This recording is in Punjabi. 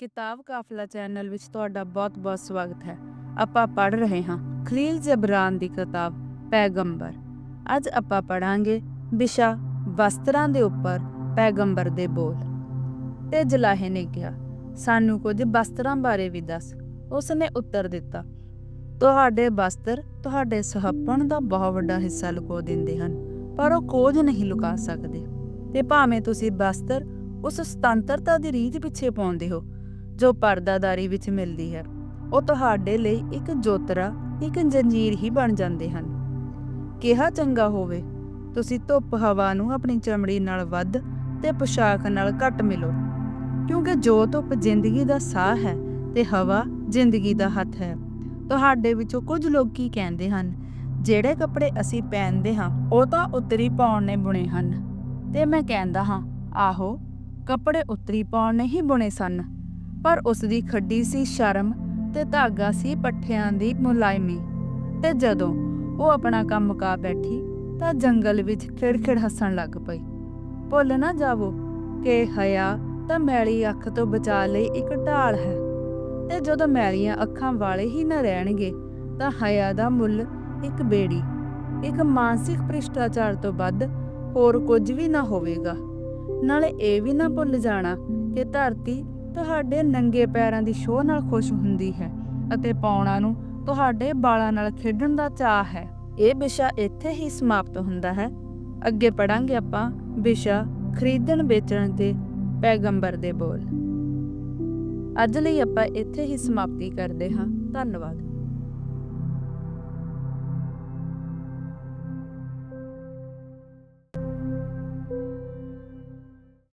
ਕਿਤਾਬ ਕਾਫਲਾ ਚੈਨਲ ਵਿੱਚ ਤੁਹਾਡਾ ਬਹੁਤ-ਬਹੁਤ ਸਵਾਗਤ ਹੈ। ਆਪਾਂ ਪੜ੍ਹ ਰਹੇ ਹਾਂ ਖਲੀਲ ਜਬਰਾਨ ਦੀ ਕਿਤਾਬ ਪੈਗੰਬਰ। ਅੱਜ ਆਪਾਂ ਪੜਾਂਗੇ ਵਿਸ਼ਾ ਵਸਤਰਾਂ ਦੇ ਉੱਪਰ ਪੈਗੰਬਰ ਦੇ ਬੋਲ। ਤੇ ਜਲਾਹੇ ਨੇ ਕਿਹਾ, ਸਾਨੂੰ ਕੁਝ ਵਸਤਰਾਂ ਬਾਰੇ ਵੀ ਦੱਸ। ਉਸ ਨੇ ਉੱਤਰ ਦਿੱਤਾ, ਤੁਹਾਡੇ ਵਸਤਰ ਤੁਹਾਡੇ ਸੁਹੱਪਣ ਦਾ ਬਹੁਤ ਵੱਡਾ ਹਿੱਸਾ ਲੁਕੋ ਦਿੰਦੇ ਹਨ, ਪਰ ਉਹ ਕੁਝ ਨਹੀਂ ਲੁਕਾ ਸਕਦੇ। ਤੇ ਭਾਵੇਂ ਤੁਸੀਂ ਵਸਤਰ ਉਸ ਸੁਤੰਤਰਤਾ ਦੀ ਰੀਤ ਪਿੱਛੇ ਪਾਉਂਦੇ ਹੋ ਜੋ ਪਰਦਾਦਾਰੀ ਵਿੱਚ ਮਿਲਦੀ ਹੈ, ਉਹ ਤੁਹਾਡੇ ਲਈ ਇੱਕ ਜੋਤਰਾ, ਇੱਕ ਜੰਜੀਰ ਹੀ ਬਣ ਜਾਂਦੇ ਹਨ। ਕਿਹਾ ਚੰਗਾ ਹੋਵੇ, ਤੁਸੀਂ ਧੁੱਪ ਹਵਾ ਨੂੰ ਆਪਣੀ ਚਮੜੀ ਨਾਲ ਵੱਧ ਤੇ ਪੋਸ਼ਾਕ ਨਾਲ ਘੱਟ ਮਿਲੋ, ਕਿਉਂਕਿ ਜੋ ਧੁੱਪ ਜ਼ਿੰਦਗੀ ਦਾ ਸਾਹ ਹੈ ਤੇ ਹਵਾ ਜ਼ਿੰਦਗੀ ਦਾ ਹੱਥ ਹੈ। ਤੁਹਾਡੇ ਵਿੱਚੋਂ ਕੁਝ ਲੋਕ ਕੀ ਕਹਿੰਦੇ ਹਨ, ਜਿਹੜੇ ਕੱਪੜੇ ਅਸੀਂ ਪਹਿਨਦੇ ਹਾਂ, ਉਹ ਤਾਂ ਉੱਤਰੀ ਪਾਉਣ ਨੇ ਬੁਣੇ ਹਨ। ਤੇ ਮੈਂ ਕਹਿੰਦਾ ਹਾਂ, ਆਹੋ, ਕੱਪੜੇ ਉੱਤਰੀ ਪਾਉਣ ਨੇ ਹੀ ਬੁਣੇ ਸਨ। ਪਰ ਉਸ ਦੀ ਖੱਡੀ ਸੀ ਸ਼ਰਮ ਤੇ ਧਾਗਾ ਸੀ ਪੱਠਿਆਂ ਦੀ ਮੁਲਾਇਮੀ। ਤੇ ਜਦੋਂ ਉਹ ਆਪਣਾ ਕੰਮ ਮੁਕਾ ਬੈਠੀ ਤਾਂ ਜੰਗਲ ਵਿੱਚ ਖਿੜਖਿੜ ਹੱਸਣ ਲੱਗ ਪਈ। ਭੁੱਲ ਨਾ ਜਾਵੋ ਕਿ ਹਯਾ ਤਾਂ ਮੈਲੀ ਅੱਖ ਤੋਂ ਬਚਾ ਲਈ ਇੱਕ ਢਾਲ ਹੈ। ਤੇ ਜਦੋਂ ਮੈਲੀਆਂ ਅੱਖਾਂ ਵਾਲੇ ਹੀ ਨਾ ਰਹਿਣਗੇ ਤਾਂ ਹਯਾ ਦਾ ਮੁੱਲ ਇੱਕ ਬੇੜੀ, ਇੱਕ ਮਾਨਸਿਕ ਭ੍ਰਿਸ਼ਟਾਚਾਰ ਤੋਂ ਵੱਧ ਹੋਰ ਕੁਝ ਵੀ ਨਾ ਹੋਵੇਗਾ। ਨਾਲੇ ਇਹ ਵੀ ਨਾ ਭੁੱਲ ਜਾਣਾ ਕਿ ਧਰਤੀ ਤੁਹਾਡੇ ਨੰਗੇ ਪੈਰਾਂ ਦੀ ਸ਼ੋਅ ਨਾਲ ਖੁਸ਼ ਹੁੰਦੀ ਹੈ ਅਤੇ ਪੌਣਾ ਨੂੰ ਤੁਹਾਡੇ ਬਾਲਾਂ ਨਾਲ ਖੇਡਣ ਦਾ ਚਾਹ ਹੈ। ਇਹ ਵਿਸ਼ਾ ਇੱਥੇ ਹੀ ਸਮਾਪਤ ਹੁੰਦਾ ਹੈ। ਅੱਗੇ ਪੜਾਂਗੇ ਆਪਾਂ ਵਿਸ਼ਾ ਖਰੀਦਣ, ਵੇਚਣ ਤੇ ਪੈਗੰਬਰ ਦੇ ਬੋਲ। ਅੱਜ ਲਈ ਆਪਾਂ ਇੱਥੇ ਹੀ ਸਮਾਪਤੀ ਕਰਦੇ ਹਾਂ। ਧੰਨਵਾਦ।